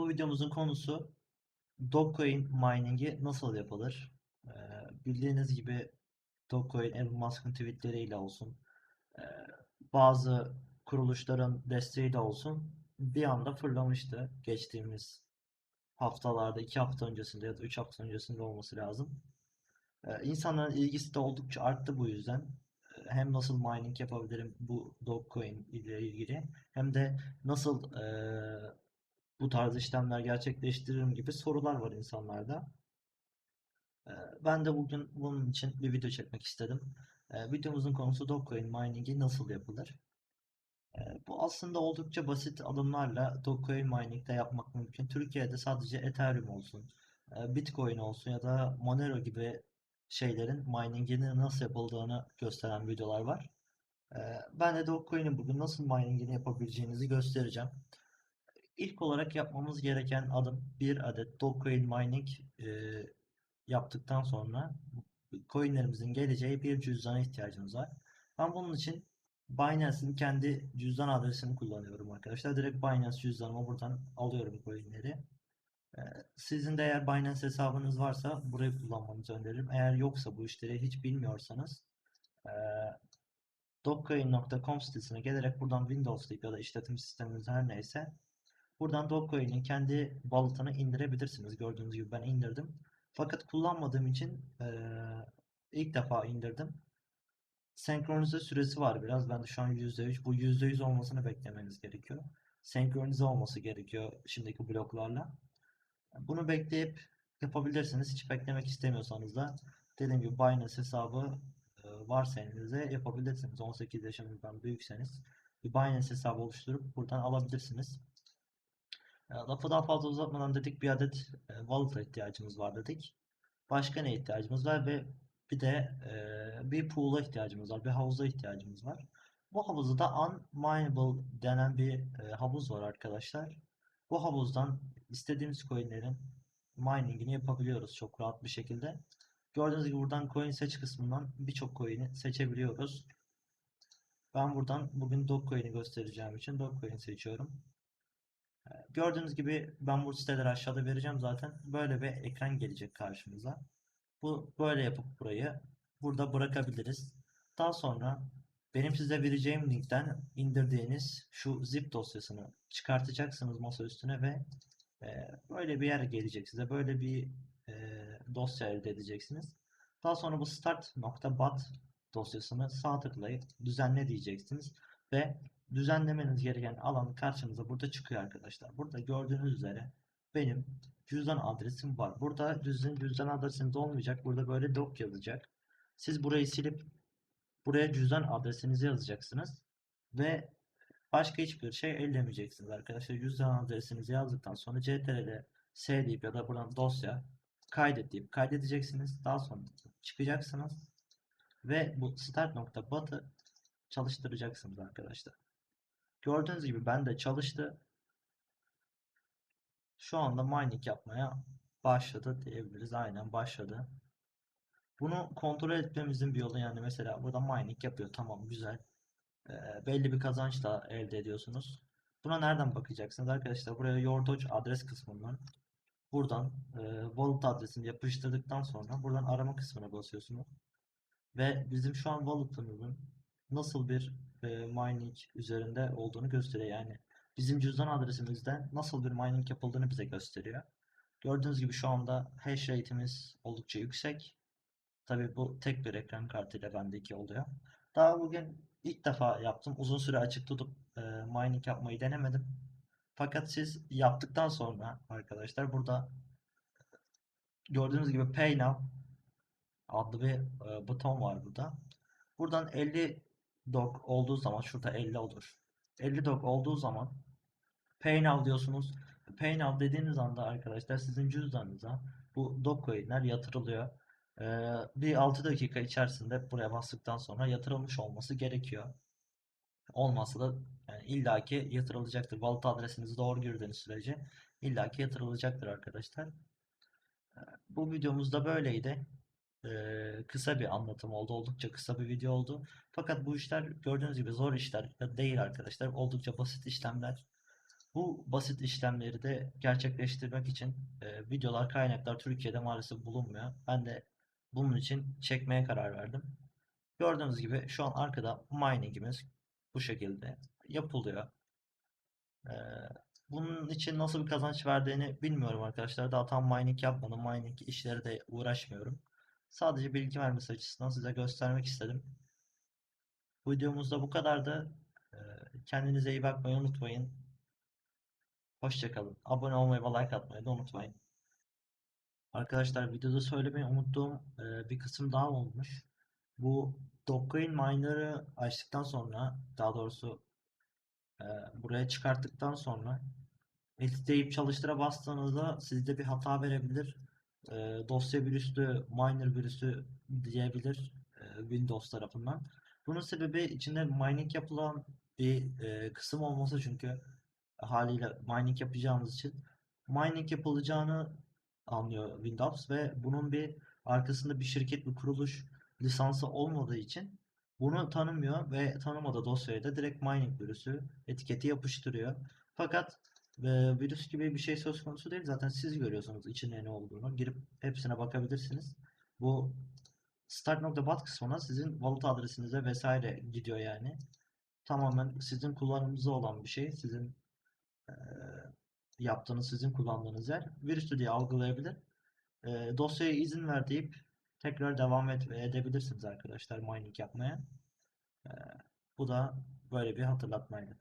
Bu videomuzun konusu Dogecoin mining'i nasıl yapılır? Ee, bildiğiniz gibi Dogecoin Elon Musk'ın tweetleriyle olsun, e, bazı kuruluşların desteğiyle olsun bir anda fırlamıştı geçtiğimiz haftalarda, iki hafta öncesinde ya da üç hafta öncesinde olması lazım. Ee, insanların ilgisi de oldukça arttı bu yüzden. Ee, Hem nasıl mining yapabilirim bu Dogecoin ile ilgili hem de nasıl eee, bu tarz işlemler gerçekleştiririm gibi sorular var insanlarda. Ben de bugün bunun için bir video çekmek istedim. Videomuzun konusu Dogecoin mining'i nasıl yapılır? Bu aslında oldukça basit adımlarla Dogecoin mining de yapmak mümkün. Türkiye'de sadece Ethereum olsun, Bitcoin olsun ya da Monero gibi şeylerin mining'ini nasıl yapıldığını gösteren videolar var. Ben de Dogecoin'in bugün nasıl mining'ini yapabileceğinizi göstereceğim. İlk olarak yapmamız gereken adım bir adet Dogecoin mining e, yaptıktan sonra coinlerimizin geleceği bir cüzdana ihtiyacımız var. Ben bunun için Binance'in kendi cüzdan adresini kullanıyorum arkadaşlar. Direkt Binance cüzdanıma buradan alıyorum coinleri. E, Sizin de eğer Binance hesabınız varsa burayı kullanmanızı öneririm. Eğer yoksa bu işleri hiç bilmiyorsanız e, Dogecoin.com sitesine gelerek buradan Windows ya da işletim sisteminiz her neyse Buradan Dogecoin'in kendi wallet'ını indirebilirsiniz. Gördüğünüz gibi ben indirdim. Fakat kullanmadığım için eee, ilk defa indirdim. Senkronize süresi var biraz. Ben de şu an %3. Bu %100 olmasını beklemeniz gerekiyor. Senkronize olması gerekiyor şimdiki bloklarla. Bunu bekleyip yapabilirsiniz. Hiç beklemek istemiyorsanız da dediğim gibi Binance hesabı e, varsa elinizde yapabilirsiniz. 18 yaşınızdan büyükseniz bir Binance hesabı oluşturup buradan alabilirsiniz. Lafı daha fazla uzatmadan dedik bir adet e, wallet'a ihtiyacımız var dedik. Başka ne ihtiyacımız var ve bir de e, bir pool'a ihtiyacımız var, bir havuza ihtiyacımız var. Bu havuzda da unminable denen bir e, havuz var arkadaşlar. Bu havuzdan istediğimiz coinlerin miningini yapabiliyoruz çok rahat bir şekilde. Gördüğünüz gibi buradan coin seç kısmından birçok coin'i seçebiliyoruz. Ben buradan bugün Dogecoin'i göstereceğim için Dogecoin seçiyorum. Gördüğünüz gibi ben bu siteleri aşağıda vereceğim zaten. Böyle bir ekran gelecek karşımıza. Bu böyle yapıp burayı burada bırakabiliriz. Daha sonra benim size vereceğim linkten indirdiğiniz şu zip dosyasını çıkartacaksınız masa üstüne ve e, böyle bir yer gelecek size. Böyle bir e, dosya elde edeceksiniz. Daha sonra bu start.bat dosyasını sağ tıklayıp düzenle diyeceksiniz ve düzenlemeniz gereken alan karşınıza burada çıkıyor arkadaşlar. Burada gördüğünüz üzere benim cüzdan adresim var. Burada cüzdan, cüzdan adresiniz olmayacak. Burada böyle doc yazacak. Siz burayı silip buraya cüzdan adresinizi yazacaksınız ve başka hiçbir şey ellemeyeceksiniz arkadaşlar. Cüzdan adresinizi yazdıktan sonra CTRL S deyip ya da buradan dosya kaydet deyip kaydedeceksiniz. Daha sonra çıkacaksınız ve bu start.bat'ı çalıştıracaksınız arkadaşlar. Gördüğünüz gibi bende çalıştı. Şu anda mining yapmaya başladı diyebiliriz. Aynen başladı. Bunu kontrol etmemizin bir yolu yani mesela burada mining yapıyor. Tamam güzel. Ee, belli bir kazanç da elde ediyorsunuz. Buna nereden bakacaksınız arkadaşlar? Buraya Your Doge adres kısmından buradan e, wallet adresini yapıştırdıktan sonra buradan arama kısmına basıyorsunuz. Ve bizim şu an wallet'ımızın nasıl bir e, mining üzerinde olduğunu gösteriyor. Yani bizim cüzdan adresimizden nasıl bir mining yapıldığını bize gösteriyor. Gördüğünüz gibi şu anda hash rate'imiz oldukça yüksek. Tabii bu tek bir ekran kartıyla bendeki oluyor. Daha bugün ilk defa yaptım. Uzun süre açık tutup e, mining yapmayı denemedim. Fakat siz yaptıktan sonra arkadaşlar burada gördüğünüz gibi Pay Now adlı bir e, buton var burada. Buradan 50 dog olduğu zaman şurada 50 olur. 50 dog olduğu zaman Pay Now diyorsunuz. Pay Now dediğiniz anda arkadaşlar sizin cüzdanınıza bu Dogecoin'ler yatırılıyor. Ee, bir 6 dakika içerisinde buraya bastıktan sonra yatırılmış olması gerekiyor. Olmazsa da yani illaki yatırılacaktır. Wallet adresinizi doğru girdiğiniz sürece illaki yatırılacaktır arkadaşlar. Ee, Bu videomuz da böyleydi. Ee, kısa bir anlatım oldu. Oldukça kısa bir video oldu. Fakat bu işler gördüğünüz gibi zor işler değil arkadaşlar. Oldukça basit işlemler. Bu basit işlemleri de gerçekleştirmek için e, videolar, kaynaklar Türkiye'de maalesef bulunmuyor. Ben de bunun için çekmeye karar verdim. Gördüğünüz gibi şu an arkada miningimiz bu şekilde yapılıyor. Ee, bunun için nasıl bir kazanç verdiğini bilmiyorum arkadaşlar. Daha tam mining yapmadım. Mining işleri de uğraşmıyorum. Sadece bilgi vermesi açısından size göstermek istedim. Bu videomuzda bu kadardı. Ee, kendinize iyi bakmayı unutmayın. Hoşçakalın. Abone olmayı ve like atmayı da unutmayın. Arkadaşlar videoda söylemeyi unuttuğum e, bir kısım daha olmuş. Bu Dogecoin miner'ı açtıktan sonra daha doğrusu e, buraya çıkarttıktan sonra edit deyip çalıştıra bastığınızda sizde bir hata verebilir. E, dosya virüsü, miner virüsü diyebilir e, Windows tarafından. Bunun sebebi içinde mining yapılan bir e, kısım olması çünkü haliyle mining yapacağımız için mining yapılacağını anlıyor Windows ve bunun bir arkasında bir şirket, bir kuruluş lisansı olmadığı için bunu tanımıyor ve tanımadığı dosyaya da direkt mining virüsü etiketi yapıştırıyor. Fakat virüs gibi bir şey söz konusu değil. Zaten siz görüyorsunuz içinde ne olduğunu. Girip hepsine bakabilirsiniz. Bu start.bat kısmına sizin wallet adresinize vesaire gidiyor yani. Tamamen sizin kullanımınıza olan bir şey. Sizin e, yaptığınız, sizin kullandığınız yer virüslü diye algılayabilir. E, dosyaya izin ver deyip tekrar devam et, edebilirsiniz arkadaşlar mining yapmaya. E, bu da böyle bir hatırlatmaydı.